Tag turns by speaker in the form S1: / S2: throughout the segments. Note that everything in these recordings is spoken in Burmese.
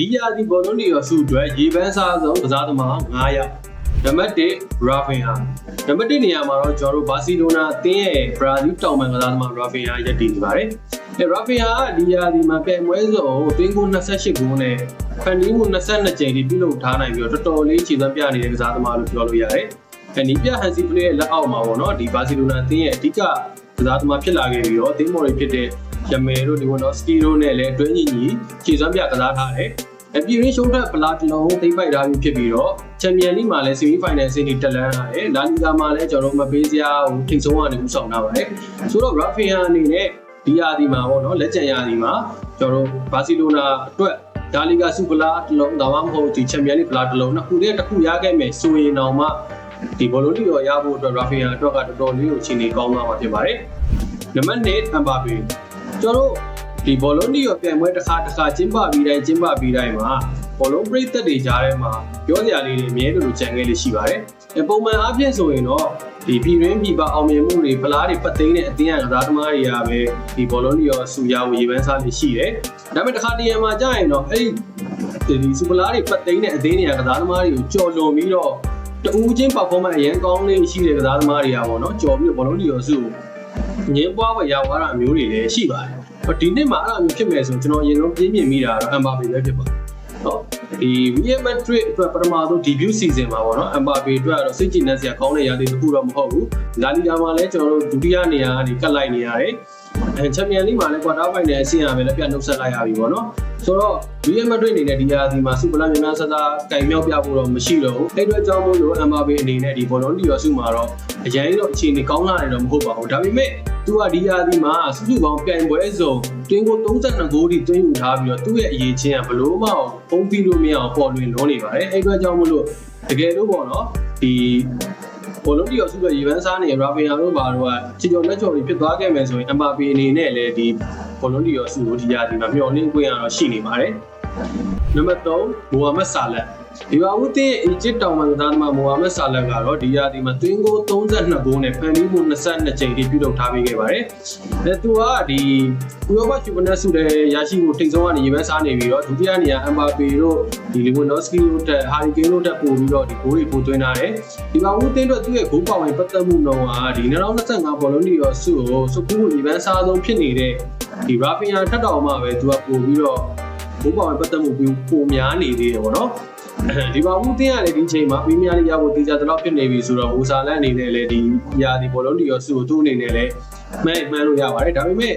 S1: ဒီယာဒီဘောလုံးတွေရောစုအတွက်ရေပန်းစားဆုံးကစားသမား9ယောက်နံပါတ်1 Rafinha နံပါတ်1နေရာမှာတော့ကျွန်တော်တို့ဘာစီလိုနာအသင်းရဲ့ဘရာဇီးတောင်ပန်ကစားသမား Rafinha ရပ်တည်နေပါတယ်အဲ Rafinha ကဒီယာဒီမှာပြိုင်ပွဲစုံသင်းကို28ဂိုးနဲ့ဖန်တီးမှု22ကြိမ်ဒီပြုလုပ်ထားနိုင်ပြီးတော့တော်တော်လေးခြေစွမ်းပြနေတဲ့ကစားသမားလို့ပြောလို့ရတယ်အဲနီးပြဟန်စီပလေးရဲ့လက်အောက်မှာပေါ့နော်ဒီဘာစီလိုနာအသင်းရဲ့အဓိကကစားသမားဖြစ်လာခဲ့ပြီးတော့အသင်းမော်ရီဖြစ်တဲ့ရမယ်တို့ဒီဝနိုစကီတို့နဲ့လည်းတွဲညီညီခြေစွမ်းပြကစားထားတယ် အပြည်ရင်းရှုံးထွက်ပလာတလုံးသိမ့်ပိုက်ထားပြီးဖြစ်ပြီးတော့ချန်ပီယံလိမှာလည်းဆီမီဖိုင်နယ်ဆင်းတီတက်လန်းလာတယ်လာလီဂါမှာလည်းကျွန်တော်တို့မပေးစရာဟိုထိတ်ဆုံးကနေဦးဆောင်ထားပါတယ်ဆိုတော့ရာဖီယာအနေနဲ့ဒီယာဒီမှာပေါ့နော်လက်ကျန်ယာဒီမှာကျွန်တော်တို့ဘာစီလိုနာအတွက်ဒါလီဂါစူပလာတလုံးဒါမှမဟုတ်ဒီချန်ပီယံလိပလာတလုံးနှစ်ခုတည်းတစ်ခုရခဲ့မယ်ဆိုရင်တော့မှဒီဘောလုံးတီရောရဖို့အတွက်ရာဖီယာအတွက်ကတော်တော်လေးကိုအခြေအနေကောင်းသွားမှာဖြစ်ပါတယ်နံပါတ်1အမ်ဘာပေကျွန်တော်တို့ ဒီဘောလုံးတီရောပြိုင်ပွဲတစ်ခါတစ်ခါကျင်းပပြီးတိုင်းကျင်းပပြီးတိုင်းမှာဘောလုံးပရိသတ်တွေကြားထဲမှာပြောစရာလေးတွေအများလို့ကြံခဲ့လေးရှိပါတယ်။ပုံမှန်အားဖြင့်ဆိုရင်တော့ဒီပြည်ရင်းပြည်ပအောင်မြင်မှုတွေဖလားတွေပတ်သိမ်းတဲ့အသင်းအကစားသမားတွေကပဲဒီဘောလုံးတီရောဆူရဝရေပန်းစားလေးရှိတယ်။ဒါပေမဲ့တစ်ခါတရံမှာကြာရင်တော့အဲ့ဒီဒီစူပလာတွေပတ်သိမ်းတဲ့အသင်းတွေကကစားသမားတွေကိုကြော်လွန်ပြီးတော့တူးချင်း performance အရင်ကောင်းလေးရှိတဲ့ကစားသမားတွေကပေါ့နော်ကြော်ပြီးတော့ဘောလုံးတီရောစုငင်းပွားပဲရောက်သွားတာမျိုးတွေလည်းရှိပါတယ်။ ဒီနှစ်မှာအဲ့လိုမျိုးဖြစ်မယ်ဆိုရင်ကျွန်တော်အရင်ဆုံးပြင်းပြမြင်မိတာတော့အမ်ဘာပေပဲဖြစ်ပါတယ်။ဟုတ်ဒီ Real Madrid အတွက်ပထမဆုံး debut season မှာပေါ့နော်အမ်ဘာပေအတွက်ကတော့စိတ်ကြည်နှက်စရာကောင်းတဲ့ရာသီတစ်ခုတော့မဟုတ်ဘူး။လာလီဂါမှာလည်းကျွန်တော်တို့ဒုတိယနေရာကနေကတ်လိုက်နေရတယ်။အဲချန်ပီယံလိမှာလည်းကွာတာဖိုင်နယ်အဆင့်အပဲလည်းပြတ်နှုတ်ဆက်လိုက်ရပြီပေါ့နော်။ ဆိုတော့ Real Madrid အနေနဲ့ဒီရာသီမှာစူပလာမြန်မြန်ဆဆကင်မြောက်ပြဖို့တော့မရှိတော့ဘူး။အဲ့အတွက်ကြောင့်မို့လို့အမ်ဘာပေအနေနဲ့ဒီဘောလုံးတီရောစုမှာတော့အရင်တော့အခြေအနေကောင်းလာတယ်တော့မဟုတ်ပါဘူး။ဒါပေမဲ့သူကဒီရာသီမှာစုစုပေါင်းပြိုင်ပွဲစုံတွင်းကို32ဂိုးထိတွင်းယူထားပြီးတော့သူ့ရဲ့အရေးချင်းကဘလို့မှပုံပြီးလို့မရအောင်ပေါ်လွင်လုံးနေပါတယ်အဲ့အတွက်ကြောင့်မို့လို့တကယ်လို့ပေါ့နော်ဒီဘောလုံးတီရောစုရဲ့ရေပန်းစားနေရာဖီယာတို့ဘာတို့ကချီကျော်လက်ချော်တွေဖြစ်သွားခဲ့မယ်ဆိုရင်အမ်ဘာပီအနေနဲ့လည်းဒီ ဘောလုံးတီရောစုကိုဒီရာသီမှာမျှော်လင့်ခွင့်ရတော့ရှိနေပါတယ် နံပါတ်3မိုဟာမက်ဆာလက်ဒီပါဦးတင်းအီဂျစ်တောင်မှကစားသမားမိုဟာမက်ဆာလက်ကတော့ဒီရာသီမှာတွင်းကို32ဂိုးနဲ့ဖန်တီးမှု22ကြိမ်ထိပြုလုပ်ထားပေးခဲ့ပါတယ်။အဲသူကဒီဥရောပချူပနက်စုတဲ့ရရှိမှုထိတ်ဆုံးကနေရေပန်းစားနေပြီးတော့ဒုတိယနေရာအမ်ဘာပေတို့ဒီလီဝနိုစကီတို့တက်ဟာရီကိန်းတို့တက်ပို့ပြီးတော့ဒီဂိုးတွေပို့သွင်းထားတယ်။ဒီပါဦးတင်းတို့သူ့ရဲ့ဂိုးပါဝင်ပတ်သက်မှုနှုန်းကဒီ2025ဘောလုံးဒီရောစုကိုစုကူရေပန်းစားဆုံးဖြစ်နေတဲ့ဒီရာဖီယာထက်တော်မှပဲသူကပို့ပြီးတော့ ဂိုးပါဝင်ပတ်သက်မှုပိုများနေသေးတယ်ပေါ့နော်။ဒီပါဘူးတင်းရတယ်ဒီချိန်မှာပရီးမီးယားလိရဖို့တေချာတော့ဖြစ်နေပြီဆိုတော့မူဆာလန်အနေနဲ့လည်းဒီယာဒီဘောလုံးဒီရောစုကိုသူ့အနေနဲ့လည်းမှန်မှန်လို့ရပါတယ်ဒါပေမဲ့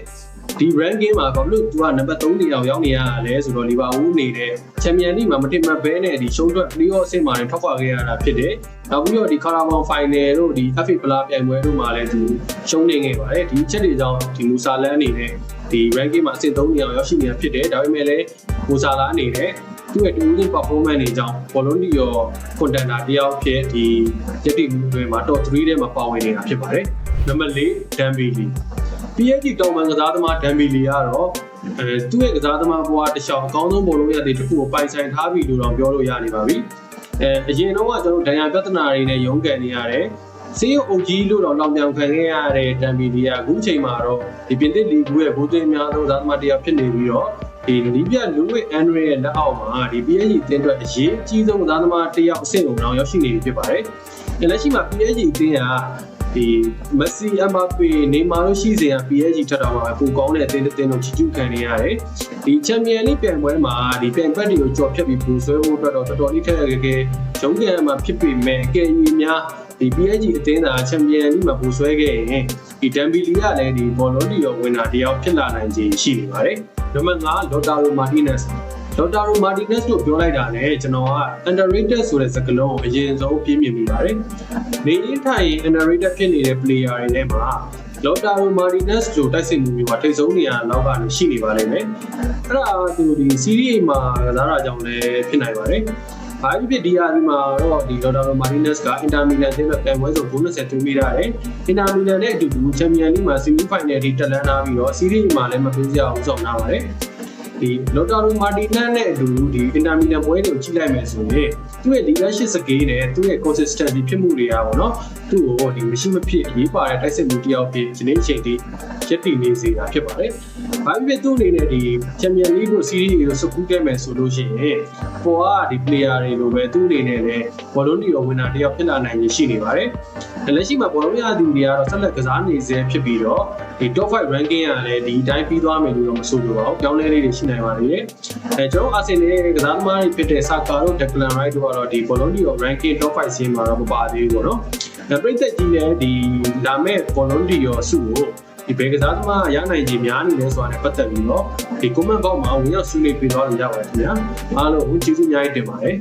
S1: ဒီ ranking မှာဘာလို့ तू ကနံပါတ်3နေအောင်ရောက်နေရတာလဲဆိုတော့လီဗာပူးနေတဲ့ချန်ပီယံလိမှာမတင်မဘဲနဲ့ဒီရှုံးထွက် playoff အဆင့်မှာလည်းထောက်ခွာခဲ့ရတာဖြစ်တယ်။နောက်ပြီးတော့ဒီ Carabao Final တို့ဒီ FA Plus ပြိုင်ပွဲတို့မှာလည်းသူရှုံးနေခဲ့ပါတယ်။ဒီချက်တွေကြောင့်ဒီမူဆာလန်အနေနဲ့ ဒီ ranking မှာအဆင့်3နေအောင်ရောက်ရှိနေတာဖြစ်တယ်။ဒါပေမဲ့လည်းမူဆာလာအနေနဲ့သူ့ရဲ့တူးချင်း performance တွေကြောင့်ဘောလုံးဒီရော contender တယောက်ဖြစ်ဒီရည်တည်မှုတွေမှာ top 3ထဲမှာပါဝင်နေတာဖြစ်ပါတယ်။နံပါတ်4 Dembele PSG တောင်ပန်ကစားသမား Dembele ကတော့အဲသူ့ရဲ့ကစားသမားဘဝတစ်လျှောက်အကောင်းဆုံးဘောလုံးရတဲ့တစ်ခုကိုပိုင်ဆိုင်ထားပြီလို့တော့ပြောလို့ရနေပါပြီ။အဲအရင်တော့ကကျွန်တော်ဒဏ်ရာပြဿနာတွေနဲ့ရုန်းကန်နေရတယ်။ စေးရုပ်အုပ်ကြီးလို့တော့လောင်ပြောင်ခံခဲ့ရတဲ့ Dembele ကအခုချိန်မှာတော့ဒီပြင်သစ်လီဂူရဲ့ဘိုးသွင်းအများဆုံးကစားသမားတစ်ယောက်ဖြစ်နေပြီးတော့ဒီနီးပြလူဝစ်အန်ဒရီရဲ့လက်အောက်မှာဒီ PSG အသင်းအတွက်အရေးအကြီးဆုံးကစားသမားတစ်ယောက်အဆင့်ကိုတော့ရောက်ရှိနေပြီဖြစ်ပါတယ်။လက်ရှိမှာ PSG အသင်းက ဒီမက်ဆီအမ်ဘာပေနေမာတို့ရှိစေရ PSG ထက်တော့မှာပိုကောင်းတဲ့အသင်းတစ်သင်းတို့ချီကျူးခံနေရတယ်။ဒီချန်ပီယံလိပြိုင်ပွဲမှာဒီပြိုင်ဘက်တွေကိုကြော်ဖြတ်ပြီးပူဆွဲဖို့အတွက်တော့တော်တော်လေးထက်ရခဲ့ရုံးကန်မှာဖြစ်ပေမဲ့အကယ်၍များဒီ PSG အသင်းသာချန်ပီယံလိမှာပူဆွဲခဲ့ရင်ဒီဒမ်ဘီလီကလည်းဒီဘောလုံးဒီရောဝင်တာတယောက်ဖြစ်လာနိုင်ခြေရှိနေပါတယ်။နံပါတ်5လော်တာရိုမာတီနက်စ် ဒေါက်တာရိုမာတီနက်စ်လို့ပြောလိုက်တာနဲ့ကျွန်တော်က underrated ဆိုတဲ့စကားလုံးကိုအရင်ဆုံးပြင်းပြမိပါတယ်။နေရင်ထိုင် underrated ဖြစ်နေတဲ့ player တွေထဲမှာလော်တာရိုမာတီနက်စ်လို့တိုက်စစ်မှုမျိုးကထိတ်ဆုံးနေရတော့ကနေရှိနေပါလိမ့်မယ်။အဲ့ဒါသူဒီ series မှာကစားတာကြောင့်လည်းဖြစ်နိုင်ပါတယ်။ဘာဖြစ်ဖြစ်ဒီဟာဒီမှာတော့ဒီလော်တာရိုမာတီနက်စ်ကအင်တာမီလန်တင်းနဲ့ပြန်ပွဲဆို90သွင်းမိတာတယ်။အင်တာမီလန်နဲ့အတူတူချန်ပီယံလိမှာ semi final ထိတက်လန်းလာပြီးတော့ series မှာလည်းမပေးစရာအောင်ဆောင်လာပါတယ်။ ဒီလော်တာရိုမာတီနန်နဲ့အတူဒီအင်တာမီလန်ပွဲတွေကိုကြည့်လိုက်မယ်ဆိုရင်သူ့ရဲ့ leadership skill နဲ့သူ့ရဲ့ consistency ဖြစ်မှုတွေကပေါ့နော်သူ့ကိုဒီမရှိမဖြစ်အရေးပါတဲ့တိုက်စစ်မှုတစ်ယောက်ဖြစ်ဒီနေ့အချိန်ထိရက်တည်နေစေတာဖြစ်ပါတယ်။ဘာဖြစ်ဖြစ်သူ့အနေနဲ့ဒီ Champions League ကို series ကိုစကူးခဲ့မယ်ဆိုလို့ရှိရင်ပေါ်ကဒီ player တွေလိုပဲသူ့အနေနဲ့လည်းဘောလုံးဒီရောဝင်တာတစ်ယောက်ဖြစ်လာနိုင်ရရှိနေပါတယ်။ လက်ရှိမှာဘောလုံးရသူတွေကတော့ဆက်လက်ကစားနေစေဖြစ်ပြီးတော့ဒီ top 5 ranking ကလည်းဒီအတိုင်းပြီးသွားမယ်လို့တော့မဆိုလိုပါဘူး။ကြောင်းလဲလေးတွေရှိနိုင်ပါသေးတယ်။အဲကျွန်တော်အာဆင်နယ်ကစားသမားတွေဖြစ်တဲ့ဆာကာတို့ဒက်ကလန်ရိုက်တို့ကတော့ဒီဘောလုံးဒီရော ranking top 5စီးမှာတော့မပါသေးဘူးပေါ့နော်။အဲပရိသတ်ကြီးလည်းဒီလာမဲ့ဘောလုံးဒီရောစုကိုဒီဘယ်ကစားသမားရနိုင်ကြီးများနေလဲဆိုတာနဲ့ပတ်သက်ပြီးတော့ဒီ comment box မှာဝင်ရောက်ဆွေးနွေးပေးသွားလို့ရပါတယ်ခင်ဗျာအားလုံးကိုကျေးဇူးအများကြီးတင်ပါတယ်